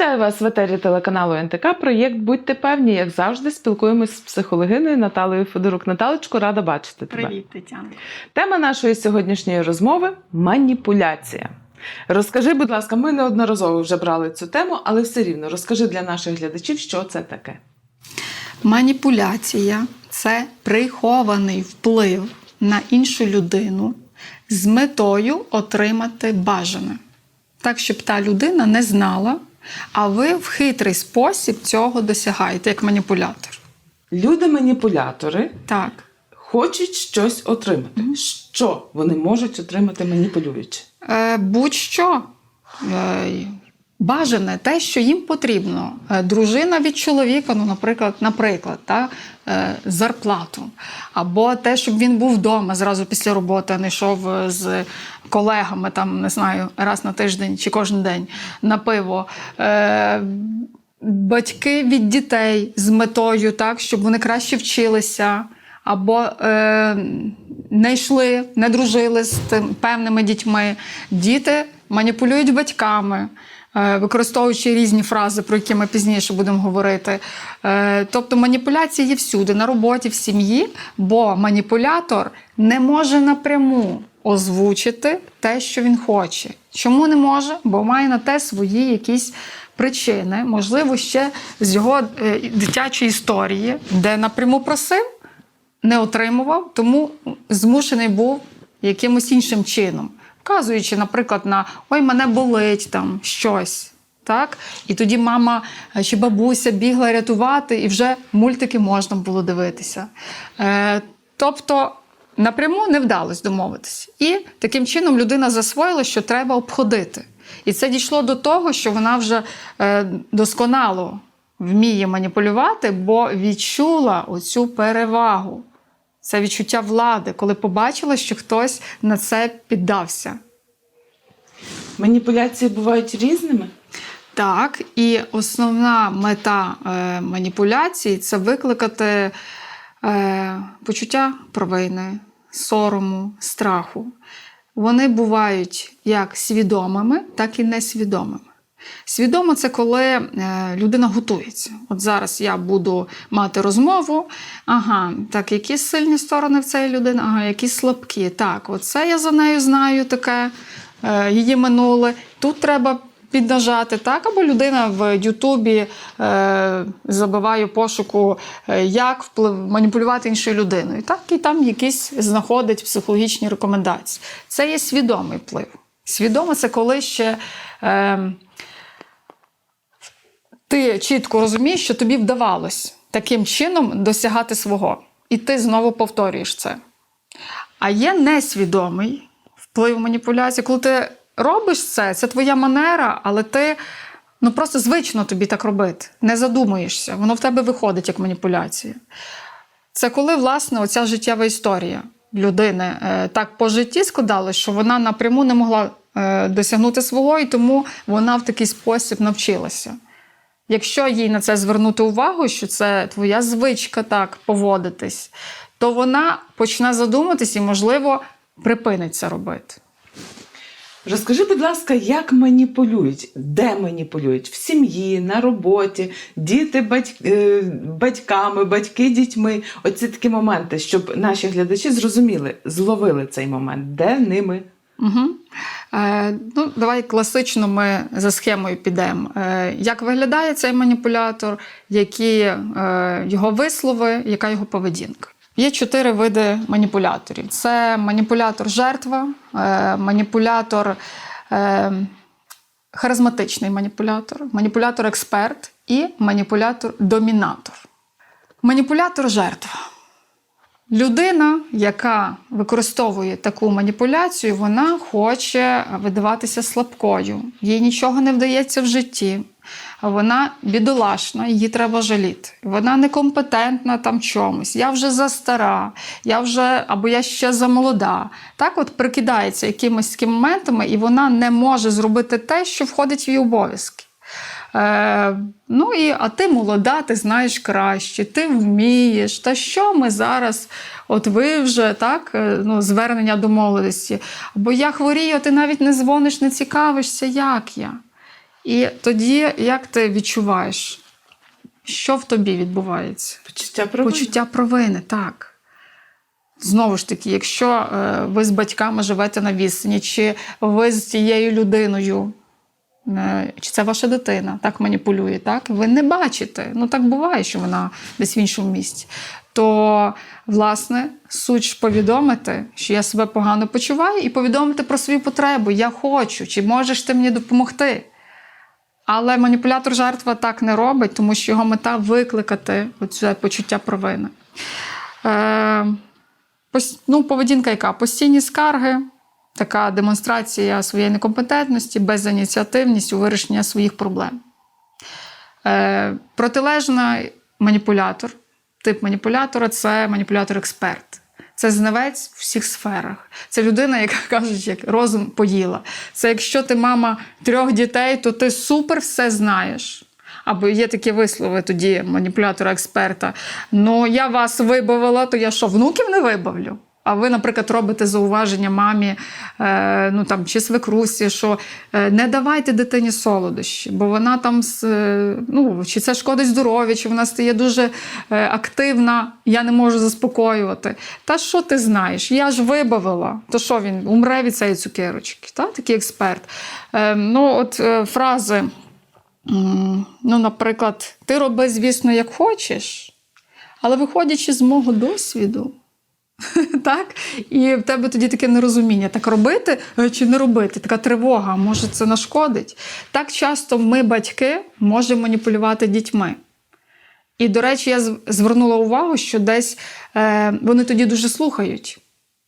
Вітаю вас в етері телеканалу НТК. Проєкт Будьте певні, як завжди, спілкуємось з психологиною Наталею Федорук. Наталечко, рада бачити тебе. Привіт, Тетяна. Тема нашої сьогоднішньої розмови маніпуляція. Розкажи, будь ласка, ми неодноразово вже брали цю тему, але все рівно розкажи для наших глядачів, що це таке. Маніпуляція це прихований вплив на іншу людину з метою отримати бажане. Так, щоб та людина не знала, а ви в хитрий спосіб цього досягаєте, як маніпулятор. Люди-маніпулятори Так. хочуть щось отримати. Що вони можуть отримати маніпулюючи? Е, будь-що. Е, Бажане те, що їм потрібно. Е, Дружина від чоловіка, ну, наприклад, наприклад, та, е, зарплату. Або те, щоб він був вдома зразу після роботи, а не йшов е, з колегами, там, не знаю, раз на тиждень чи кожен день на пиво. Батьки від дітей з метою, так, щоб вони краще вчилися. Або е, не йшли, не дружили з тим, певними дітьми. Діти маніпулюють батьками, використовуючи різні фрази, про які ми пізніше будемо говорити. Е, тобто маніпуляції є всюди, на роботі, в сім'ї, бо маніпулятор не може напряму озвучити те, що він хоче. Чому не може? Бо має на те свої якісь причини, можливо, ще з його е, дитячої історії, де напряму просив не отримував, тому змушений був якимось іншим чином, вказуючи, наприклад, на ой, мене болить там щось. Так? І тоді мама е, чи бабуся бігла рятувати, і вже мультики можна було дивитися. Е, тобто напряму не вдалося домовитися. І таким чином людина засвоїла, що треба обходити. І це дійшло до того, що вона вже е, досконало вміє маніпулювати, бо відчула оцю перевагу. Це відчуття влади, коли побачила, що хтось на це піддався. Маніпуляції бувають різними. Так, і основна мета е, маніпуляції це викликати е, почуття провини, сорому, страху. Вони бувають як свідомими, так і несвідомими. Свідомо це коли е, людина готується. От зараз я буду мати розмову. Ага, так, які сильні сторони в цієї людини, ага, які слабкі. Так, оце я за нею знаю таке, е, її минуле. Тут треба піднажати, так, або людина в Ютубі е, забиває пошуку, е, як вплив, маніпулювати іншою людиною. Так, і там якісь знаходить психологічні рекомендації. Це є свідомий вплив. Свідомо це коли ще. Е, ти чітко розумієш, що тобі вдавалось таким чином досягати свого. І ти знову повторюєш це. А є несвідомий вплив маніпуляції. Коли ти робиш це, це твоя манера, але ти ну, просто звично тобі так робити. Не задумуєшся, воно в тебе виходить як маніпуляція. Це коли, власне, оця життєва історія людини е, так по житті складалась, що вона напряму не могла е, досягнути свого, і тому вона в такий спосіб навчилася. Якщо їй на це звернути увагу, що це твоя звичка так поводитись, то вона почне задуматись і, можливо, припинить це робити. Розкажи, будь ласка, як маніпулюють? Де маніпулюють? В сім'ї, на роботі, діти батьк... е, батьками, батьки дітьми. Оці такі моменти, щоб наші глядачі зрозуміли, зловили цей момент, де ними. Угу. Е, ну, давай класично ми за схемою підемо. Е, як виглядає цей маніпулятор, які е, його вислови, яка його поведінка? Є чотири види маніпуляторів: це маніпулятор-жертва, маніпулятор, харизматичний маніпулятор, маніпулятор-експерт і маніпулятор-домінатор. Маніпулятор-жертва. Людина, яка використовує таку маніпуляцію, вона хоче видаватися слабкою. Їй нічого не вдається в житті. Вона бідолашна, її треба жаліти. Вона некомпетентна там чомусь. Я вже застара, я вже або я ще замолода. Так, от прикидається якимись такими моментами, і вона не може зробити те, що входить в її обов'язки. Е, ну і а ти молода, ти знаєш краще, ти вмієш. Та що ми зараз? От ви вже так, е, ну, звернення до молодості. Бо я хворію, а ти навіть не дзвониш, не цікавишся, як я. І тоді як ти відчуваєш, що в тобі відбувається? Почуття провини. Почуття провини, так. Знову ж таки, якщо е, ви з батьками живете на відстані, чи ви з тією людиною, чи це ваша дитина так маніпулює, так? ви не бачите. Ну так буває, що вона десь в іншому місці. То, власне, суть ж повідомити, що я себе погано почуваю, і повідомити про свою потребу. Я хочу, чи можеш ти мені допомогти? Але маніпулятор жертва так не робить, тому що його мета викликати оце почуття провини. Е, ну, поведінка яка? Постійні скарги, така демонстрація своєї некомпетентності, безініціативність у вирішенні своїх проблем. Е, протилежна маніпулятор, тип маніпулятора це маніпулятор-експерт. Це знавець в всіх сферах. Це людина, яка кажуть, як розум поїла. Це якщо ти мама трьох дітей, то ти супер все знаєш. Або є такі вислови тоді маніпулятора-експерта. Ну, я вас вибавила, то я що, внуків не вибавлю? А ви, наприклад, робите зауваження мамі е, ну, там, чи свекрусі, що е, не давайте дитині солодощі, бо вона там е, ну, чи це шкодить здоров'ю, чи вона стає дуже активна, я не можу заспокоювати. Та що ти знаєш? Я ж вибавила. То що він умре від цієї цукерочки? Та? Такий експерт. Ну, от фрази. Ну, наприклад, ти роби, звісно, як хочеш, але виходячи з мого досвіду, так? І в тебе тоді таке нерозуміння: так робити е, чи не робити? Така тривога, може, це нашкодить. Так часто ми, батьки, можемо маніпулювати дітьми. І, до речі, я звернула увагу, що десь е, вони тоді дуже слухають.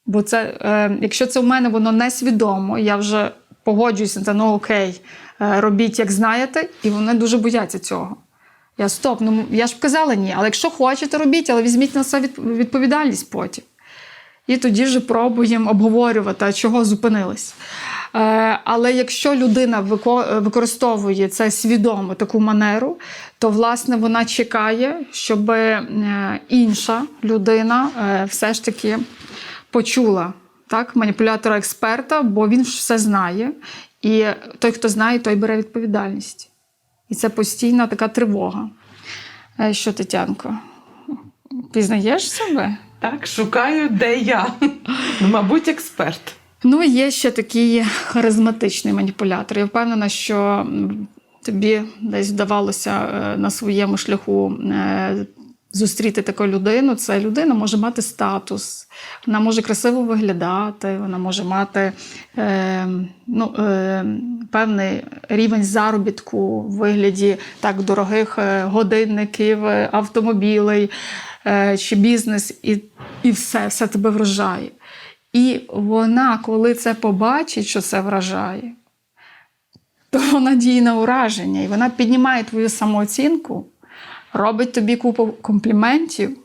Бо це, е, якщо це в мене воно несвідомо, я вже погоджуюся це, ну окей, е, робіть, як знаєте, і вони дуже бояться цього. Я стоп, ну я ж казала ні, але якщо хочете, робіть, але візьміть на себе відповідальність потім. І тоді вже пробуємо обговорювати, чого зупинились. Е, але якщо людина використовує це свідомо таку манеру, то власне вона чекає, щоб е, інша людина е, все ж таки почула так, маніпулятора експерта, бо він все знає. І той, хто знає, той бере відповідальність. І це постійна така тривога. Що, Тетянко, пізнаєш себе? Так, шукаю, де я. Ну, мабуть, експерт. Ну, є ще такий харизматичний маніпулятор. Я впевнена, що тобі десь вдавалося е, на своєму шляху е, зустріти таку людину. Це людина може мати статус, вона може красиво виглядати, вона може мати е, ну, е, певний рівень заробітку в вигляді так дорогих е, годинників, автомобілей чи бізнес, і, і все, все тебе вражає. І вона, коли це побачить, що це вражає, то вона діє на ураження, і вона піднімає твою самооцінку, робить тобі купу компліментів,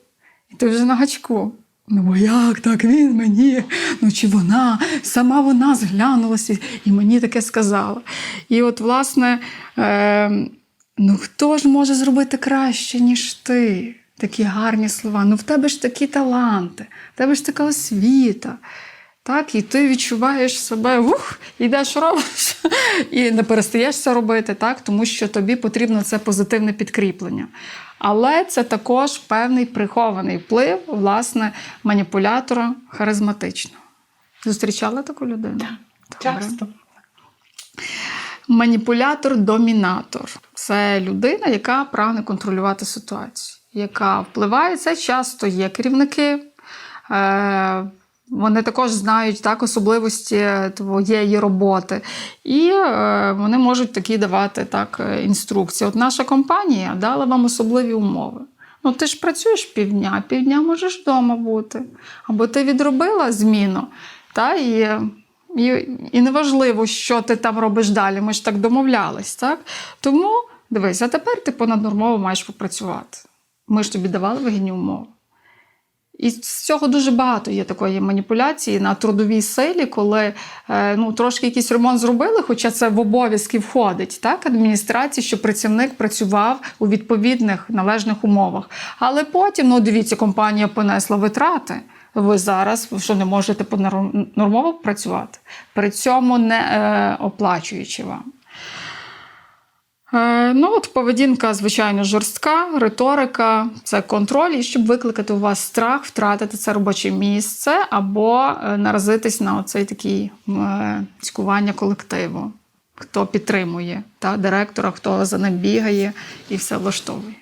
і ти вже на гачку. Ну, бо як так він мені? Ну чи вона, сама вона зглянулася і мені таке сказала. І от, власне, е, ну хто ж може зробити краще, ніж ти? Такі гарні слова. Ну в тебе ж такі таланти, в тебе ж така освіта. Так, і ти відчуваєш себе, ух, йдеш робиш, і не перестаєш це робити, так, тому що тобі потрібно це позитивне підкріплення. Але це також певний прихований вплив, власне, маніпулятора харизматичного. Зустрічала таку людину? Добре. Часто. Маніпулятор-домінатор це людина, яка прагне контролювати ситуацію, яка впливає. Це часто є керівники. Е, вони також знають так, особливості твоєї роботи. І е, вони можуть такі давати так, інструкції. От наша компанія дала вам особливі умови. Ну, ти ж працюєш півдня, півдня можеш вдома бути. Або ти відробила зміну, та, і і, і неважливо, що ти там робиш далі. Ми ж так домовлялись, так? Тому дивись, а тепер ти понаднормово маєш попрацювати. Ми ж тобі давали вигідні умови. І з цього дуже багато є такої маніпуляції на трудовій силі, коли е, ну, трошки якийсь ремонт зробили, хоча це в обов'язки входить, так, адміністрації, щоб працівник працював у відповідних належних умовах. Але потім, ну дивіться, компанія понесла витрати. Ви зараз що не можете понормово працювати, при цьому не е, оплачуючи вам. Е, ну, от поведінка, звичайно, жорстка, риторика, це контроль, і щоб викликати у вас страх, втратити це робоче місце або е, наразитись на оцей такий е, цькування колективу, хто підтримує та, директора, хто за ним бігає і все влаштовує.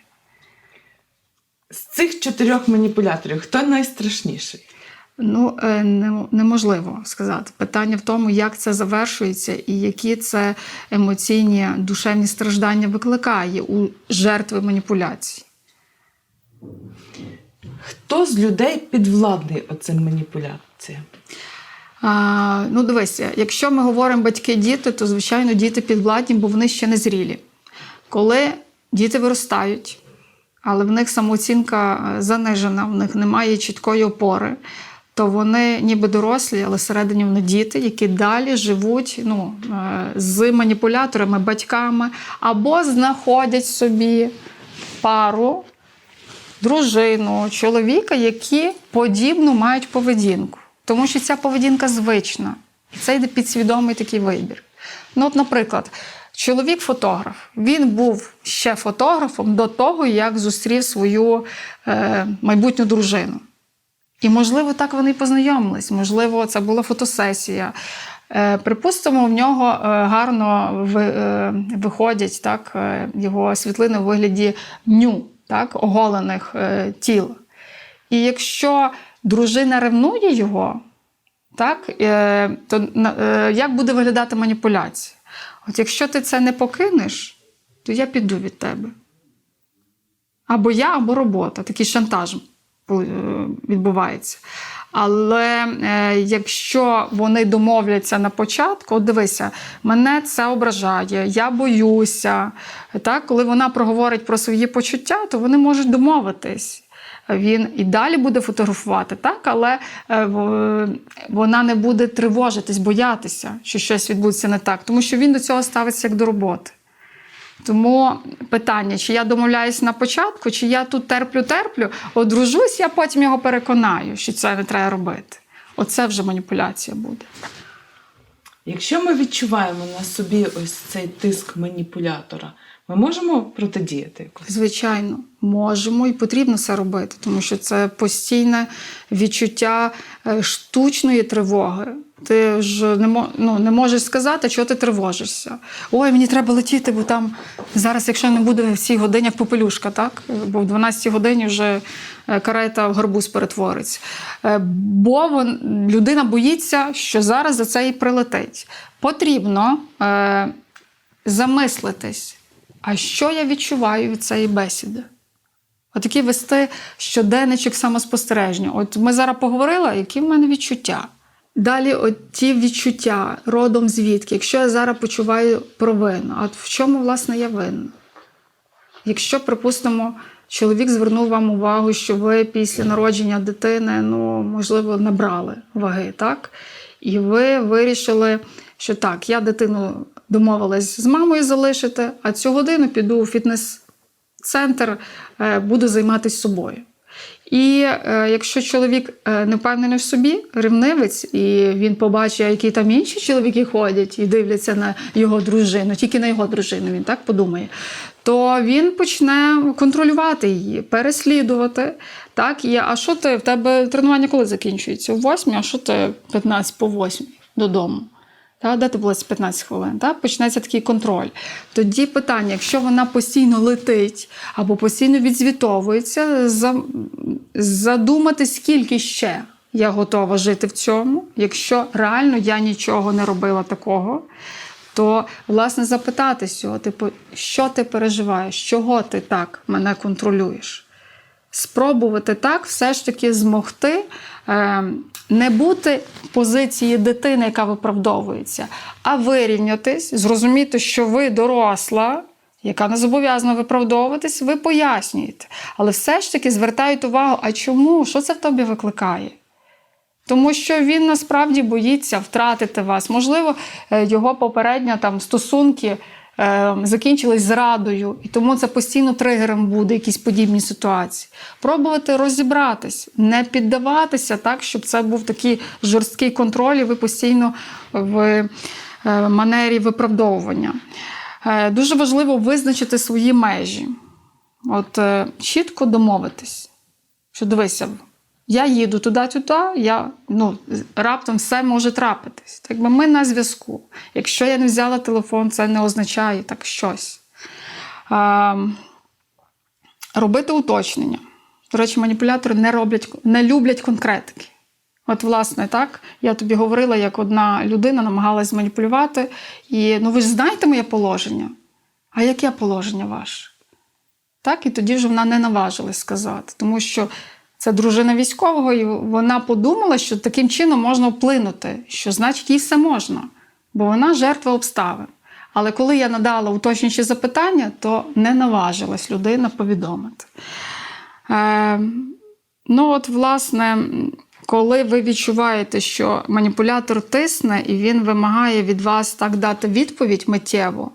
З цих чотирьох маніпуляторів хто найстрашніший? Ну, е, неможливо сказати. Питання в тому, як це завершується і які це емоційні душевні страждання викликає у жертви маніпуляцій. Хто з людей підвладний оцим маніпуляціям? А, ну, дивися, якщо ми говоримо батьки-діти, то звичайно діти підвладні, бо вони ще не зрілі. Коли діти виростають, але в них самооцінка е, занижена, в них немає чіткої опори, то вони ніби дорослі, але всередині вони діти, які далі живуть ну, е, з маніпуляторами, батьками, або знаходять собі пару, дружину, чоловіка, які подібну мають поведінку. Тому що ця поведінка звична. І це йде підсвідомий такий вибір. Ну, от, наприклад, чоловік-фотограф. Він був ще фотографом до того, як зустрів свою е, майбутню дружину. І, можливо, так вони познайомились. Можливо, це була фотосесія. Е, припустимо, в нього е, гарно е, виходять так, його світлини у вигляді ню, так, оголених тіл. І якщо дружина ревнує його, так, то як буде виглядати маніпуляція? От якщо ти це не покинеш, то я піду від тебе. Або я, або робота. Такий шантаж відбувається. Але е, якщо вони домовляться на початку, от дивися, мене це ображає, я боюся. Так, коли вона проговорить про свої почуття, то вони можуть домовитись. Він і далі буде фотографувати, так, але е, вона не буде тривожитись, боятися, що щось відбудеться не так, тому що він до цього ставиться як до роботи. Тому питання, чи я домовляюсь на початку, чи я тут терплю-терплю, одружусь, я потім його переконаю, що це не треба робити. Оце вже маніпуляція буде. Якщо ми відчуваємо на собі ось цей тиск маніпулятора, ми можемо протидіяти якось? Звичайно, можемо і потрібно це робити, тому що це постійне відчуття е, штучної тривоги. Ти ж не, ну, не можеш сказати, чого ти тривожишся. Ой, мені треба летіти, бо там зараз, якщо не буде в цій годині, попелюшка, так? Бо в 12 годині вже е, карета в гарбуз перетвориться. Е, Бо вон, людина боїться, що зараз за це і прилетить. Потрібно е, замислитись, а що я відчуваю від цієї бесіди? Отакі вести щоденничок самоспостереження. От ми зараз поговорили, які в мене відчуття. Далі, от ті відчуття родом звідки, якщо я зараз почуваю провину, а в чому, власне, я винна? Якщо, припустимо, чоловік звернув вам увагу, що ви після народження дитини, ну, можливо, набрали ваги, так? І ви вирішили, що так, я дитину домовилась з мамою залишити, а цю годину піду у фітнес-центр, е, буду займатися собою. І е, якщо чоловік е, не впевнений в собі, ревнивець, і він побачить, які там інші чоловіки ходять і дивляться на його дружину, тільки на його дружину, він так подумає, то він почне контролювати її, переслідувати. Так, і, а що ти в тебе тренування коли закінчується? У 8, а що ти 15 по 8 додому? Та, де ти була ці 15 хвилин? Та? Почнеться такий контроль. Тоді питання, якщо вона постійно летить або постійно відзвітовується, задумати, скільки ще я готова жити в цьому, якщо реально я нічого не робила такого, то власне запитатися, типу, що ти переживаєш, чого ти так мене контролюєш? Спробувати так все ж таки змогти е, не бути в позиції дитини, яка виправдовується, а вирівнятись, зрозуміти, що ви доросла, яка не зобов'язана виправдовуватись, ви пояснюєте. Але все ж таки звертають увагу, а чому? Що це в тобі викликає? Тому що він насправді боїться втратити вас. Можливо, е, його попередня там стосунки закінчились зрадою, і тому це постійно тригером буде, якісь подібні ситуації. Пробувати розібратись, не піддаватися так, щоб це був такий жорсткий контроль, і ви постійно в е, манері виправдовування. Е, Дуже важливо визначити свої межі. От е, чітко домовитись, що дивися, я їду туди-туди, я, ну, раптом все може трапитись. Так би ми на зв'язку. Якщо я не взяла телефон, це не означає так щось. Е, робити уточнення. До речі, маніпулятори не, роблять, не люблять конкретики. От, власне, так, я тобі говорила, як одна людина намагалась зманіпулювати. І ну ви ж знаєте моє положення? А яке положення ваше? Так, і тоді вже вона не наважилась сказати, тому що це дружина військового, і вона подумала, що таким чином можна вплинути, що значить їй все можна, бо вона жертва обставин. Але коли я надала уточнюючі запитання, то не наважилась людина повідомити. Е, ну, от, власне, коли ви відчуваєте, що маніпулятор тисне і він вимагає від вас так дати відповідь миттєво,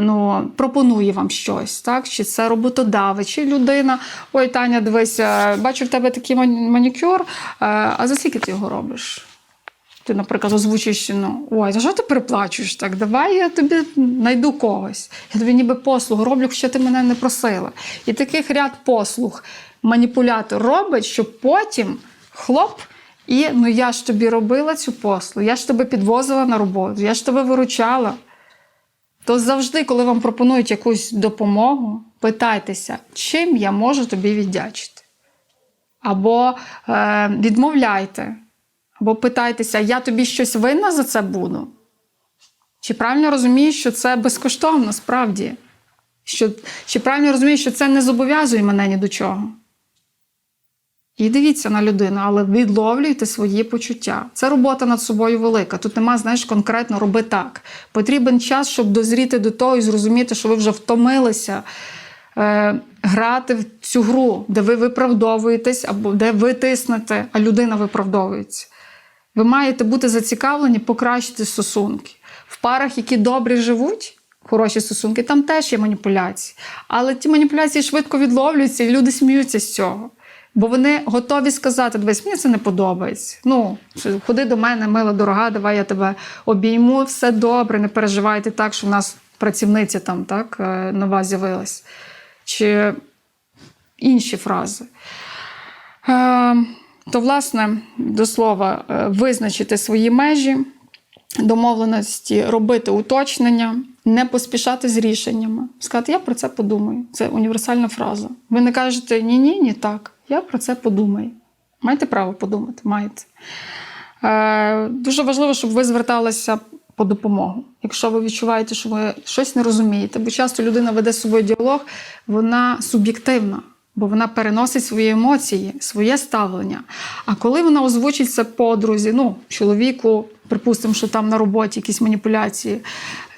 ну, пропонує вам щось, так? чи це роботодавець, чи людина. Ой, Таня, дивися, бачу в тебе такий манікюр, е, а за скільки ти його робиш? Ти, наприклад, озвучуєш, ну, ой, за що ти переплачуєш так? Давай я тобі знайду когось. Я тобі ніби послугу роблю, хоча ти мене не просила. І таких ряд послуг маніпулятор робить, щоб потім хлоп. І ну я ж тобі робила цю послугу, я ж тебе підвозила на роботу, я ж тебе виручала. То завжди, коли вам пропонують якусь допомогу, питайтеся, чим я можу тобі віддячити. Або е, відмовляйте, або питайтеся, я тобі щось винна за це буду? Чи правильно розумієш, що це безкоштовно справді? Що, чи правильно розумієш, що це не зобов'язує мене ні до чого? І дивіться на людину, але відловлюйте свої почуття. Це робота над собою велика. Тут нема, знаєш, конкретно роби так. Потрібен час, щоб дозріти до того і зрозуміти, що ви вже втомилися е, грати в цю гру, де ви виправдовуєтесь, або де ви тиснете, а людина виправдовується. Ви маєте бути зацікавлені покращити стосунки. В парах, які добре живуть, хороші стосунки, там теж є маніпуляції. Але ті маніпуляції швидко відловлюються, і люди сміються з цього. Бо вони готові сказати: дивись, мені це не подобається. Ну, ходи до мене, мила дорога, давай я тебе обійму, все добре, не переживайте так, що в нас працівниця там так, е, нова з'явилась. Чи інші фрази. Е, то, власне, до слова, е, визначити свої межі, домовленості, робити уточнення, не поспішати з рішеннями. Сказати, я про це подумаю. Це універсальна фраза. Ви не кажете ні, ні, ні, так. Я про це подумаю. Маєте право подумати, маєте. Е, дуже важливо, щоб ви зверталися по допомогу. Якщо ви відчуваєте, що ви щось не розумієте, бо часто людина веде з собою діалог, вона суб'єктивна, бо вона переносить свої емоції, своє ставлення. А коли вона озвучить це подрузі, ну, чоловіку, припустимо, що там на роботі якісь маніпуляції,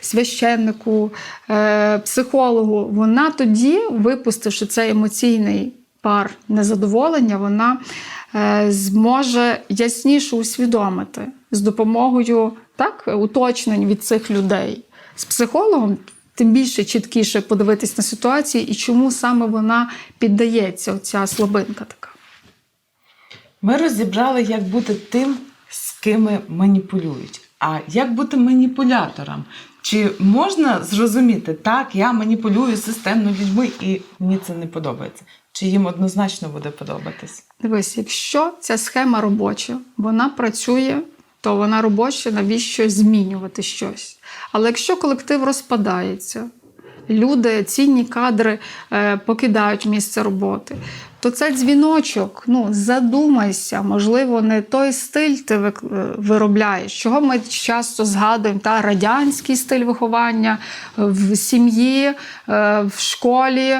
священнику, е, психологу, вона тоді, випустивши цей емоційний пар незадоволення, вона е, зможе ясніше усвідомити з допомогою так, уточнень від цих людей. З психологом тим більше чіткіше подивитись на ситуацію і чому саме вона піддається, оця слабинка така. Ми розібрали, як бути тим, з ким маніпулюють. А як бути маніпулятором? Чи можна зрозуміти, так, я маніпулюю системно людьми і мені це не подобається? Чи їм однозначно буде подобатись? Дивись, якщо ця схема робоча, вона працює, то вона робоча, навіщо змінювати щось. Але якщо колектив розпадається, люди, цінні кадри е, покидають місце роботи, то це дзвіночок. Ну, задумайся, можливо, не той стиль ти е, виробляєш. Чого ми часто згадуємо та радянський стиль виховання в сім'ї, е, в школі.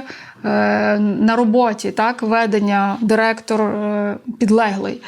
На роботі, так, ведення директор підлеглий.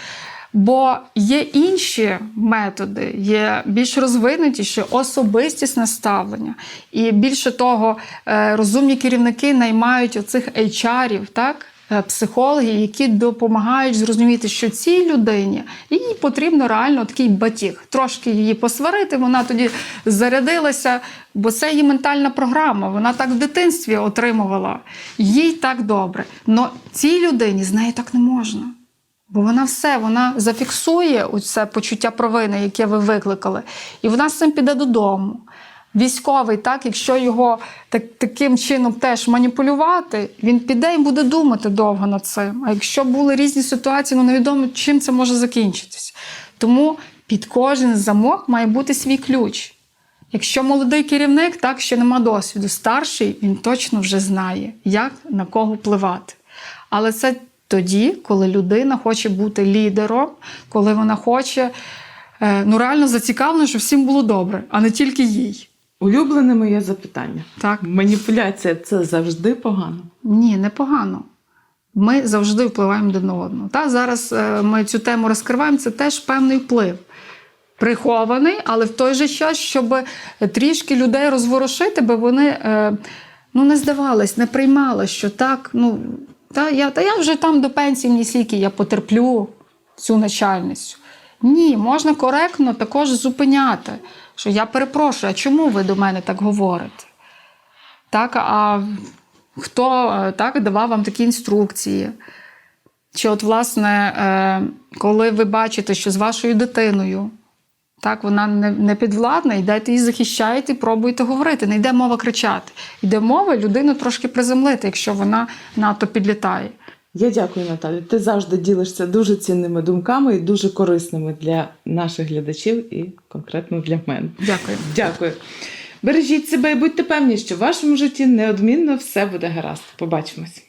Бо є інші методи, є більш розвинутіші особистісне ставлення. І більше того, е, розумні керівники наймають оцих HR-ів, так? е, психологів, які допомагають зрозуміти, що цій людині їй потрібно реально такий батіг. Трошки її посварити, вона тоді зарядилася, бо це її ментальна програма. Вона так в дитинстві отримувала. Їй так добре. Но цій людині з нею так не можна. Бо вона все, вона зафіксує це почуття провини, яке ви викликали, і вона з цим піде додому. військовий, так, якщо його так, таким чином теж маніпулювати, він піде і буде думати довго над цим. А якщо були різні ситуації, ну невідомо, чим це може закінчитись. Тому під кожен замок має бути свій ключ. Якщо молодий керівник, так ще нема досвіду, старший він точно вже знає, як на кого впливати. Але це тоді, коли людина хоче бути лідером, коли вона хоче е, ну реально зацікавлена, щоб всім було добре, а не тільки їй. Улюблене моє запитання. Так Маніпуляція це завжди погано. ні, непогано. Ми завжди впливаємо один на одного. Та зараз е, ми цю тему розкриваємо. Це теж певний вплив. Прихований, але в той же час, щоб трішки людей розворушити, бо вони е, ну, не здавались, не приймали, що так, ну, та я, та я вже там до пенсії ні стільки, я потерплю цю начальницю. Ні, можна коректно також зупиняти, що я перепрошую, а чому ви до мене так говорите? Так, а хто так, давав вам такі інструкції? Чи, от, власне, е, коли ви бачите, що з вашою дитиною так, вона не, не підвладна, йдете її захищаєте і пробуєте говорити. Не йде мова кричати. Йде мова людину трошки приземлити, якщо вона надто підлітає. Я дякую, Наталі. Ти завжди ділишся дуже цінними думками і дуже корисними для наших глядачів і конкретно для мене. Дякую. Дякую. Бережіть себе і будьте певні, що в вашому житті неодмінно все буде гаразд. Побачимось.